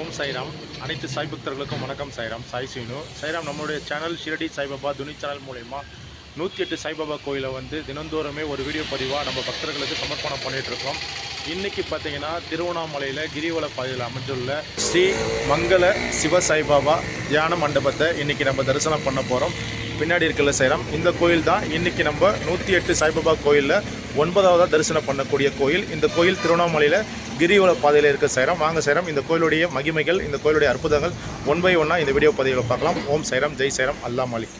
ஓம் சாய்ராம். அனைத்து சாய் பக்தர்களுக்கும் வணக்கம் சாய்ராம். சாய் சீனு. சாய்ராம் நம்மளுடைய சேனல் ஷிரடி சாய்பாபா துணி சேனல் மூலயமா நூற்றி எட்டு சாய்பாபா கோயிலை வந்து தினந்தோறுமே ஒரு வீடியோ பதிவாக நம்ம பக்தர்களுக்கு சமர்ப்பணம் பண்ணிகிட்ருக்கோம் இன்றைக்கி பார்த்தீங்கன்னா திருவண்ணாமலையில் கிரிவல பாதையில் அமைஞ்சுள்ள ஸ்ரீ மங்கள சிவ சாய்பாபா தியான மண்டபத்தை இன்றைக்கி நம்ம தரிசனம் பண்ண போகிறோம் பின்னாடி இருக்கல சைராம் இந்த கோயில் தான் இன்றைக்கி நம்ம நூற்றி எட்டு சாய்பாபா கோயிலில் ஒன்பதாவதாக தரிசனம் பண்ணக்கூடிய கோயில். இந்த கோயில் திருவண்ணாமலையில் கிரிவல பாதையில் இருக்க சைரம். வாங்க சேரம். இந்த கோயிலுடைய மகிமைகள் இந்த கோயிலுடைய அற்புதங்கள் ஒன் பை ஒன்னாக இந்த வீடியோ பதிவில் பார்க்கலாம். ஓம் சைரம். ஜெய் சைரம். அல்லா மாலிக்.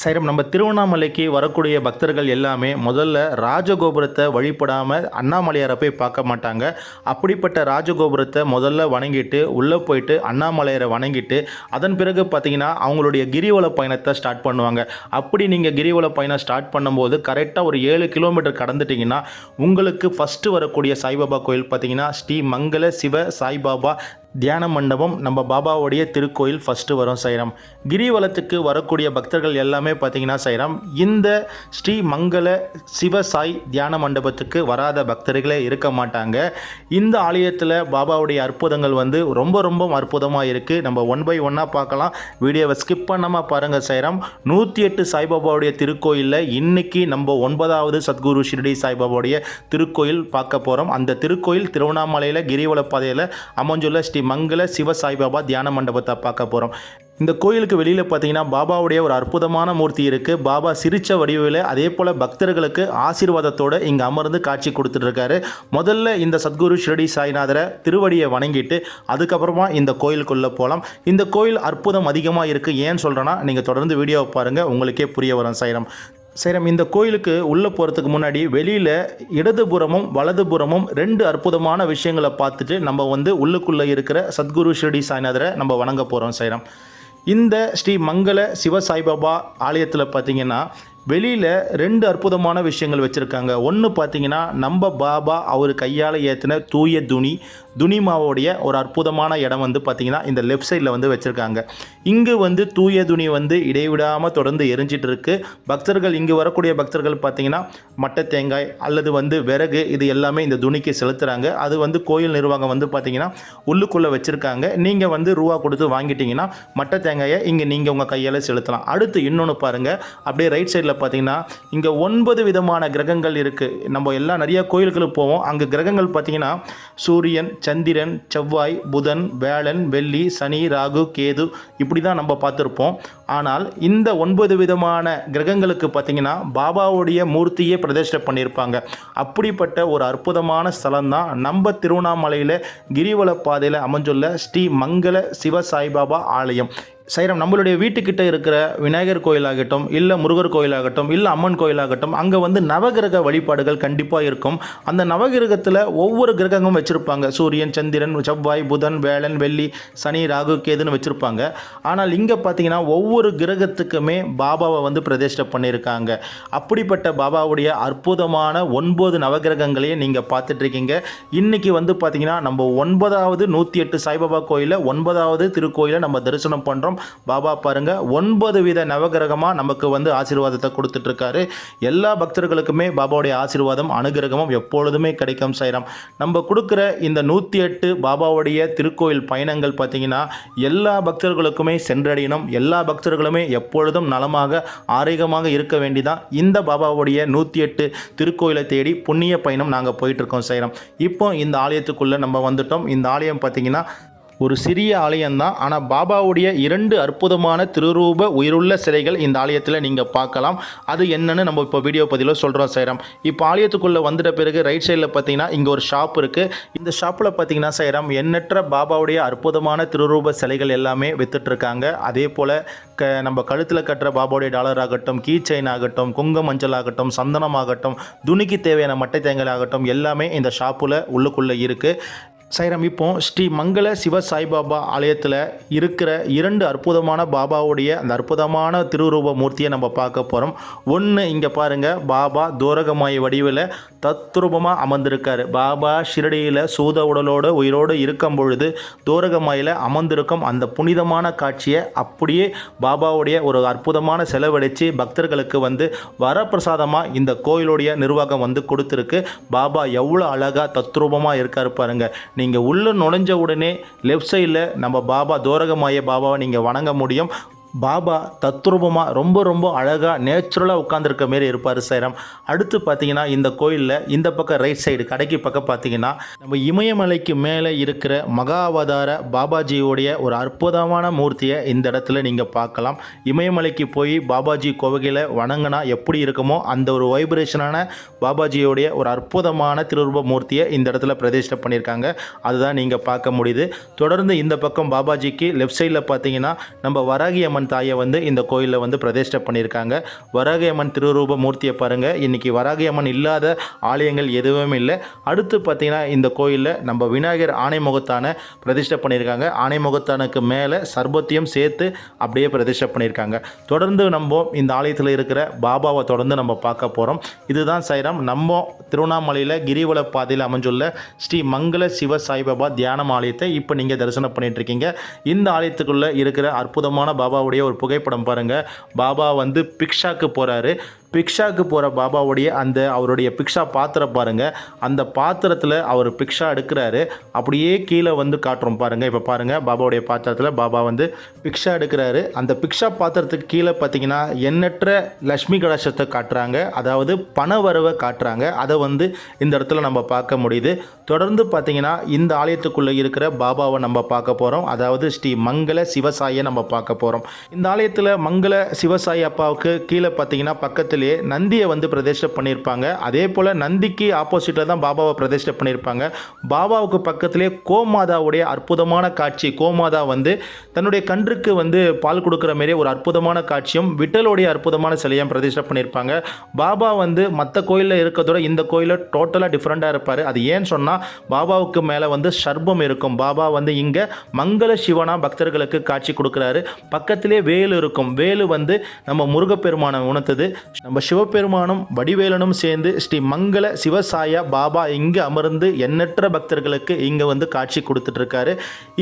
சைரம் நம்ம திருவண்ணாமலைக்கு வரக்கூடிய பக்தர்கள் எல்லாமே முதல்ல ராஜகோபுரத்தை வழிபடாமல் அண்ணாமலையாரை போய் பார்க்க மாட்டாங்க. அப்படிப்பட்ட ராஜகோபுரத்தை முதல்ல வணங்கிட்டு உள்ளே போயிட்டு அண்ணாமலையாரை வணங்கிட்டு அதன் பிறகு பார்த்தீங்கன்னா அவங்களுடைய கிரிவல பயணத்தை ஸ்டார்ட் பண்ணுவாங்க. அப்படி நீங்கள் கிரிவல பயணம் ஸ்டார்ட் பண்ணும்போது கரெக்டாக ஒரு ஏழு கிலோமீட்டர் கடந்துட்டிங்கன்னா உங்களுக்கு ஃபஸ்ட்டு வரக்கூடிய சாய்பாபா கோயில் பார்த்தீங்கன்னா ஸ்ரீ மங்கள சிவ சாய்பாபா தியான மண்டபம். நம்ம பாபாவுடைய திருக்கோயில் ஃபஸ்ட்டு வரும் சைரம். கிரிவலத்துக்கு வரக்கூடிய பக்தர்கள் எல்லாமே பார்த்தீங்கன்னா சைரம். இந்த ஸ்ரீ மங்கள சிவ சாய் தியான மண்டபத்துக்கு வராத பக்தர்களே இருக்க மாட்டாங்க. இந்த ஆலயத்தில் பாபாவுடைய அற்புதங்கள் வந்து ரொம்ப ரொம்ப அற்புதமாக இருக்குது நம்ம ஒன் பை ஒன்னாக பார்க்கலாம். வீடியோவை ஸ்கிப் பண்ணாமல் பாருங்கள் சைரம். நூற்றி எட்டு சாய்பாபாவுடைய திருக்கோயிலில் இன்னைக்கு நம்ம ஒன்பதாவது சத்குரு ஷிரடி சாய்பாபாவுடைய திருக்கோயில் பார்க்க போகிறோம் அந்த திருக்கோயில் திருவண்ணாமலையில் கிரிவல பாதையில் அமைஞ்சுள்ள ஸ்ரீ மங்கள சிவ சாய்பாபா தியான மண்டபத்தை பார்க்க போகிறோம் இந்த கோயிலுக்கு வெளியில் பார்த்தீங்கன்னா பாபாவுடைய ஒரு அற்புதமான மூர்த்தி இருக்குது பாபா சிரிச்ச வடிவில் அதே போல் பக்தர்களுக்கு ஆசீர்வாதத்தோடு இங்கே அமர்ந்து காட்சி கொடுத்துட்ருக்காரு முதல்ல இந்த சத்குரு ஷிரடி சாய்நாதரை திருவடியை வணங்கிட்டு அதுக்கப்புறமா இந்த கோயிலுக்குள்ளே போகலாம் இந்த கோயில் அற்புதம் அதிகமாக இருக்குது ஏன்னு சொல்கிறேன்னா நீங்கள் தொடர்ந்து வீடியோவை பாருங்கள் உங்களுக்கே புரிய வரும் சைனம் சைரம் இந்த கோயிலுக்கு உள்ளே போகிறதுக்கு முன்னாடி வெளியில் இடதுபுறமும் வலதுபுறமும் ரெண்டு அற்புதமான விஷயங்களை பார்த்துட்டு நம்ம வந்து உள்ளுக்குள்ளே இருக்கிற சத்குரு ஷிரடி சாய்நாதரை நம்ம வணங்க போகிறோம் சைரம். இந்த ஸ்ரீ மங்கள சிவ சாய்பாபா ஆலயத்தில் பார்த்தீங்கன்னா வெளியில் ரெண்டு அற்புதமான விஷயங்கள் வச்சுருக்காங்க. ஒன்று பார்த்தீங்கன்னா நம்ம பாபா அவர் கையால் ஏற்றின தூய துணி துணிமாவோடைய ஒரு அற்புதமான இடம் வந்து பார்த்திங்கன்னா இந்த லெஃப்ட் சைடில் வந்து வச்சுருக்காங்க. இங்கு வந்து தூய துணி வந்து இடைவிடாமல் தொடர்ந்து எரிஞ்சிட்டு இருக்கு பக்தர்கள் இங்கு வரக்கூடிய பக்தர்கள் பார்த்தீங்கன்னா மட்டை தேங்காய் அல்லது வந்து விறகு இது எல்லாமே இந்த துணிக்கு செலுத்துகிறாங்க அது வந்து கோயில் நிர்வாகம் வந்து பார்த்திங்கன்னா உள்ளுக்குள்ளே வச்சுருக்காங்க. நீங்கள் வந்து ரூபா கொடுத்து வாங்கிட்டீங்கன்னா மட்டை தேங்காயை இங்கே நீங்கள் உங்கள் கையால் செலுத்தலாம். அடுத்து இன்னொன்று பாருங்கள் அப்படியே ரைட் சைடில் பார்த்தீங்கன்னா இங்கே ஒன்பது விதமான கிரகங்கள் இருக்குது நம்ம எல்லாம் நிறைய கோயில்களுக்கு போவோம். அங்கே கிரகங்கள் பார்த்தீங்கன்னா சூரியன் சந்திரன் செவ்வாய் புதன் வேளன் வெள்ளி சனி ராகு கேது இப்படி தான் நம்ம பார்த்துருப்போம். ஆனால் இந்த ஒன்பது விதமான கிரகங்களுக்கு பார்த்தீங்கன்னா பாபாவுடைய மூர்த்தியே பிரதிஷ்டை பண்ணியிருப்பாங்க. அப்படிப்பட்ட ஒரு அற்புதமான ஸ்தலம் தான் நம்ம திருவண்ணாமலையில் கிரிவல பாதையில் அமைஞ்சுள்ள ஸ்ரீ மங்கள சிவ சாய்பாபா ஆலயம். சைரம் நம்மளுடைய வீட்டுக்கிட்ட இருக்கிற விநாயகர் கோயிலாகட்டும் இல்லை முருகர் கோயிலாகட்டும் இல்லை அம்மன் கோயிலாகட்டும் அங்கே வந்து நவகிரக வழிபாடுகள் கண்டிப்பாக இருக்கும். அந்த நவகிரகத்தில் ஒவ்வொரு கிரகமும் வச்சுருப்பாங்க. சூரியன் சந்திரன் செவ்வாய் புதன் வேளன் வெள்ளி சனி ராகு கேதுன்னு வச்சுருப்பாங்க. ஆனால் இங்கே பார்த்தீங்கன்னா ஒவ்வொரு கிரகத்துக்குமே பாபாவை வந்து பிரதிஷ்டை பண்ணியிருக்காங்க. அப்படிப்பட்ட பாபாவுடைய அற்புதமான ஒன்பது நவகிரகங்களையும் நீங்கள் பார்த்துட்ருக்கீங்க. இன்றைக்கி வந்து பார்த்தீங்கன்னா நம்ம ஒன்பதாவது நூற்றி எட்டு சாய்பாபா கோயிலில் ஒன்பதாவது திருக்கோயிலை நம்ம தரிசனம் பண்ணுறோம் பாபா பாருங்க ஒன்பது வித நவகிரகமாக நமக்கு வந்து ஆசீர்வாதத்தை கொடுத்துட்ருக்காரு. எல்லா பக்தர்களுக்குமே பாபாவுடைய ஆசீர்வாதம் அனுகிரகமும் எப்பொழுதுமே கிடைக்கும் செய்கிறோம் நம்ம கொடுக்குற இந்த நூற்றி எட்டு பாபாவுடைய திருக்கோயில் பயணங்கள் பார்த்தீங்கன்னா எல்லா பக்தர்களுக்குமே சென்றடையணும். எல்லா பக்தர்களுமே எப்பொழுதும் நலமாக ஆரோக்கியமாக இருக்க வேண்டிதான் இந்த பாபாவுடைய நூற்றி எட்டு திருக்கோயிலை தேடி புண்ணிய பயணம் நாங்கள் போயிட்டுருக்கோம் செய்கிறோம் இப்போ இந்த ஆலயத்துக்குள்ளே நம்ம வந்துட்டோம். இந்த ஆலயம் பார்த்திங்கன்னா ஒரு சிறிய ஆலயம்தான் ஆனால் பாபாவுடைய இரண்டு அற்புதமான திருரூப உயிருள்ள சிலைகள் இந்த ஆலயத்தில் நீங்கள் பார்க்கலாம். அது என்னன்னு நம்ம இப்போ வீடியோ பதிவில் சொல்கிறோம் சைராம். இப்போ ஆலயத்துக்குள்ளே வந்துட்ட பிறகு ரைட் சைடில் பார்த்தீங்கன்னா இங்கே ஒரு ஷாப் இருக்குது இந்த ஷாப்பில் பார்த்தீங்கன்னா சைராம் எண்ணற்ற பாபாவுடைய அற்புதமான திருரூப சிலைகள் எல்லாமே வித்துட்ருக்காங்க அதே போல் க நம்ம கழுத்தில் கட்டுற பாபாவுடைய டாலர் ஆகட்டும் கீ செயின் ஆகட்டும் குங்க மஞ்சள் ஆகட்டும் சந்தனம் ஆகட்டும் துணிக்கு தேவையான மட்டை தேங்காய் ஆகட்டும் எல்லாமே இந்த ஷாப்பில் உள்ளுக்குள்ளே இருக்குது சைரம் இப்போ ஸ்ரீ மங்கள சிவ சாய்பாபா ஆலயத்தில் இருக்கிற இரண்டு அற்புதமான பாபாவுடைய அந்த அற்புதமான திருவுருவ மூர்த்தியை நம்ம பார்க்க போகிறோம் ஒன்று இங்கே பாருங்கள் பாபா தோரகமாய் வடிவில் தத்ரூபமாக அமர்ந்திருக்காரு. பாபா ஷிரடியில் சூத உடலோடு உயிரோடு இருக்கும் பொழுது தோரகமாயில் அமர்ந்திருக்கும் அந்த புனிதமான காட்சியை அப்படியே பாபாவுடைய ஒரு அற்புதமான செலவழித்து பக்தர்களுக்கு வந்து வரப்பிரசாதமாக இந்த கோயிலுடைய நிர்வாகம் வந்து கொடுத்துருக்கு. பாபா எவ்வளோ அழகாக தத்ரூபமாக இருக்காரு பாருங்க. நீங்கள் உள்ளே நுழைஞ்ச உடனே லெஃப்ட் சைடில் நம்ம பாபா தோரகமாய பாபாவை நீங்கள் வணங்க முடியும். பாபா தத்ரூபமாக ரொம்ப ரொம்ப அழகாக நேச்சுரலாக உட்காந்துருக்க மாரி இருப்பார் சைரம். அடுத்து பார்த்தீங்கன்னா இந்த கோயிலில் இந்த பக்கம் ரைட் சைடு கடைக்கு பக்கம் பார்த்தீங்கன்னா நம்ம இமயமலைக்கு மேலே இருக்கிற மகாவதார பாபாஜியோடைய ஒரு அற்புதமான மூர்த்தியை இந்த இடத்துல நீங்கள் பார்க்கலாம். இமயமலைக்கு போய் பாபாஜி கோவையில் வணங்கினா எப்படி இருக்குமோ அந்த ஒரு வைப்ரேஷனான பாபாஜியோடைய ஒரு அற்புதமான திருரூப மூர்த்தியை இந்த இடத்துல பிரதிஷ்டை பண்ணியிருக்காங்க. அதுதான் நீங்கள் பார்க்க முடியுது. தொடர்ந்து இந்த பக்கம் பாபாஜிக்கு லெஃப்ட் சைடில் பார்த்தீங்கன்னா நம்ம வராகி வராகியம்மன் தாயை வந்து இந்த கோயிலில் வந்து பிரதிஷ்டை பண்ணியிருக்காங்க. வராகியம்மன் திருரூப மூர்த்தியை பாருங்கள் இன்றைக்கி வராகி அம்மன் இல்லாத ஆலயங்கள் எதுவுமே இல்லை. அடுத்து பார்த்தீங்கன்னா இந்த கோயிலில் நம்ம விநாயகர் ஆணைமுகத்தான பிரதிஷ்டை பண்ணியிருக்காங்க. ஆணைமுகத்தானுக்கு மேலே சர்பத்தையும் சேர்த்து அப்படியே பிரதிஷ்டை பண்ணியிருக்காங்க. தொடர்ந்து நம்ம இந்த ஆலயத்தில் இருக்கிற பாபாவை தொடர்ந்து நம்ம பார்க்க போகிறோம் இதுதான் சைராம். நம்ம திருவண்ணாமலையில் கிரிவல பாதையில் அமைஞ்சுள்ள ஸ்ரீ மங்கள சிவ சாய்பாபா தியானம் ஆலயத்தை இப்போ நீங்கள் தரிசனம் பண்ணிட்டு இருக்கீங்க. இந்த ஆலயத்துக்குள்ளே இருக்கிற அற்புதமான பாபாவுடைய ஒரு புகைப்படம் பாருங்கள் பாபா வந்து பிக்ஷாக்கு போகிறாரு பிக்ஷாவுக்கு போகிற பாபாவுடைய அந்த அவருடைய பிக்ஷா பாத்திரம் பாருங்கள் அந்த பாத்திரத்தில் அவர் பிக்ஷா எடுக்கிறாரு. அப்படியே கீழே வந்து காட்டுறோம் பாருங்கள் இப்போ பாருங்கள் பாபாவுடைய பாத்திரத்தில் பாபா வந்து பிக்ஷா எடுக்கிறாரு. அந்த பிக்ஷா பாத்திரத்துக்கு கீழே பார்த்தீங்கன்னா எண்ணற்ற லக்ஷ்மி கடாசத்தை காட்டுறாங்க. அதாவது பண வரவை காட்டுறாங்க. அதை வந்து இந்த இடத்துல நம்ம பார்க்க முடியுது. தொடர்ந்து பார்த்தீங்கன்னா இந்த ஆலயத்துக்குள்ளே இருக்கிற பாபாவை நம்ம பார்க்க போகிறோம் அதாவது ஸ்ரீ மங்கள சிவசாயை நம்ம பார்க்க போகிறோம் இந்த ஆலயத்தில் மங்கள சிவசாயி அப்பாவுக்கு கீழே பார்த்தீங்கன்னா பக்கத்திலேயே நந்தியை வந்து பிரதிஷ்டை பண்ணியிருப்பாங்க. அதே போல் நந்திக்கு ஆப்போசிட்டில் தான் பாபாவை பிரதிஷ்டை பண்ணியிருப்பாங்க. பாபாவுக்கு பக்கத்திலே கோமாதாவுடைய அற்புதமான காட்சி. கோமாதா வந்து தன்னுடைய கன்றுக்கு வந்து பால் கொடுக்குற மாரி ஒரு அற்புதமான காட்சியும் விட்டலுடைய அற்புதமான சிலையும் பிரதிஷ்டை பண்ணியிருப்பாங்க. பாபா வந்து மற்ற கோயிலில் இருக்கிறதோட இந்த கோயிலில் டோட்டலாக டிஃப்ரெண்ட்டாக இருப்பார். அது ஏன்னு சொன்னால் பாபாவுக்கு மேலே வந்து சர்பம் இருக்கும். பாபா வந்து இங்கே மங்கள சிவனா பக்தர்களுக்கு காட்சி கொடுக்குறாரு. பக்கத்திலே வேலு இருக்கும். வேலு வந்து நம்ம முருகப்பெருமானை உணர்த்தது. நம்ம சிவபெருமானும் வடிவேலனும் சேர்ந்து ஸ்ரீ மங்கள சிவசாயா பாபா இங்கே அமர்ந்து எண்ணற்ற பக்தர்களுக்கு இங்கே வந்து காட்சி கொடுத்துட்ருக்காரு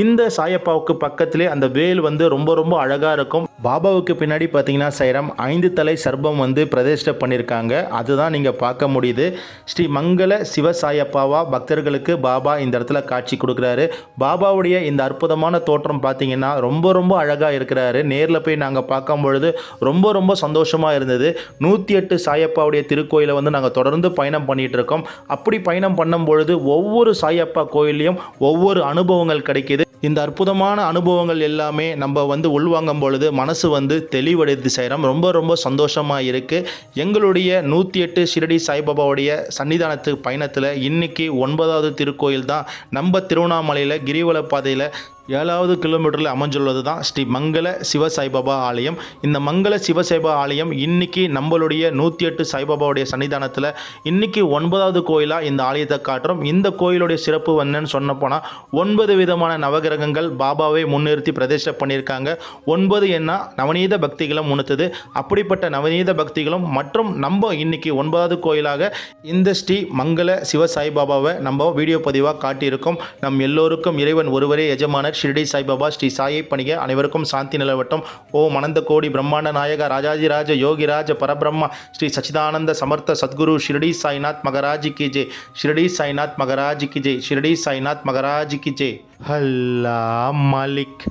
இந்த சாயப்பாவுக்கு பக்கத்திலே அந்த வேல் வந்து ரொம்ப ரொம்ப அழகாக இருக்கும். பாபாவுக்கு பின்னாடி பார்த்தீங்கன்னா சைரம் ஐந்து தலை சர்பம் வந்து பிரதிஷ்டை பண்ணியிருக்காங்க. அதுதான் நீங்கள் பார்க்க முடியுது. ஸ்ரீ மங்கள சிவசாயப்பாவா பக்தர்களுக்கு பாபா இந்த இடத்துல காட்சி கொடுக்குறாரு. பாபாவுடைய இந்த அற்புதமான தோற்றம் பார்த்தீங்கன்னா ரொம்ப ரொம்ப அழகாக இருக்கிறாரு. நேரில் போய் நாங்கள் பார்க்கும் பொழுது ரொம்ப ரொம்ப சந்தோஷமாக இருந்தது. நூற்றி எட்டு சாயப்பாவுடைய திருக்கோயிலை வந்து நாங்கள் தொடர்ந்து பயணம் பண்ணிகிட்டு இருக்கோம் அப்படி பயணம் பண்ணும் பொழுது ஒவ்வொரு சாயப்பா கோயில்லையும் ஒவ்வொரு அனுபவங்கள் கிடைக்கிது. இந்த அற்புதமான அனுபவங்கள் எல்லாமே நம்ம வந்து உள்வாங்கும் பொழுது மனசு வந்து தெளிவடைந்து செய்கிறோம் ரொம்ப ரொம்ப சந்தோஷமாக இருக்குது எங்களுடைய நூற்றி எட்டு ஷிரடி சாய்பாபாவுடைய சன்னிதானத்து பயணத்தில் இன்னைக்கு ஒன்பதாவது திருக்கோயில் தான் நம்ம திருவண்ணாமலையில் கிரிவல பாதையில் ஏழாவது கிலோமீட்டரில் அமைஞ்சுள்ளது தான் ஸ்ரீ மங்கள சிவ சாய்பாபா ஆலயம். இந்த மங்கள சிவ ஆலயம் இன்னைக்கு நம்மளுடைய நூற்றி எட்டு சாய்பாபாவுடைய சன்னிதானத்தில் இன்னைக்கு ஒன்பதாவது கோயிலாக இந்த ஆலயத்தை காட்டுறோம். இந்த கோயிலுடைய சிறப்பு என்னன்னு சொன்ன போனால் ஒன்பது விதமான நவகிரகங்கள் பாபாவை முன்னிறுத்தி பிரதிஷ்டை பண்ணியிருக்காங்க. ஒன்பது என்ன? நவநீத பக்திகளும் உணர்த்துது அப்படிப்பட்ட நவநீத பக்திகளும் மற்றும் நம்ம இன்னைக்கு ஒன்பதாவது கோயிலாக இந்த ஸ்ரீ மங்கள சிவ சாய்பாபாவை நம்ம வீடியோ பதிவாக காட்டியிருக்கோம். நம் எல்லோருக்கும் இறைவன் ஒருவரே எஜமானர் ஷிரடி சாய்பாபா ஸ்ரீ சாயை பணிக அனைவருக்கும் சாந்தி நிலவட்டம். ஓ மனந்த கோடி பிரம்மாண்ட நாயக ராஜாஜிராஜ யோகிராஜ பரபிரம்ம ஸ்ரீ சச்சிதானந்த சமர்த்த சத்குரு ஷிரடி சாய்நாத் மகராஜ் கி ஜே ஷிரடி சாய்நாத் மகராஜ் கி ஜே ஷிரடி சாய்நாத் மகராஜ் கி ஜே ஹல்லா மாலிக்.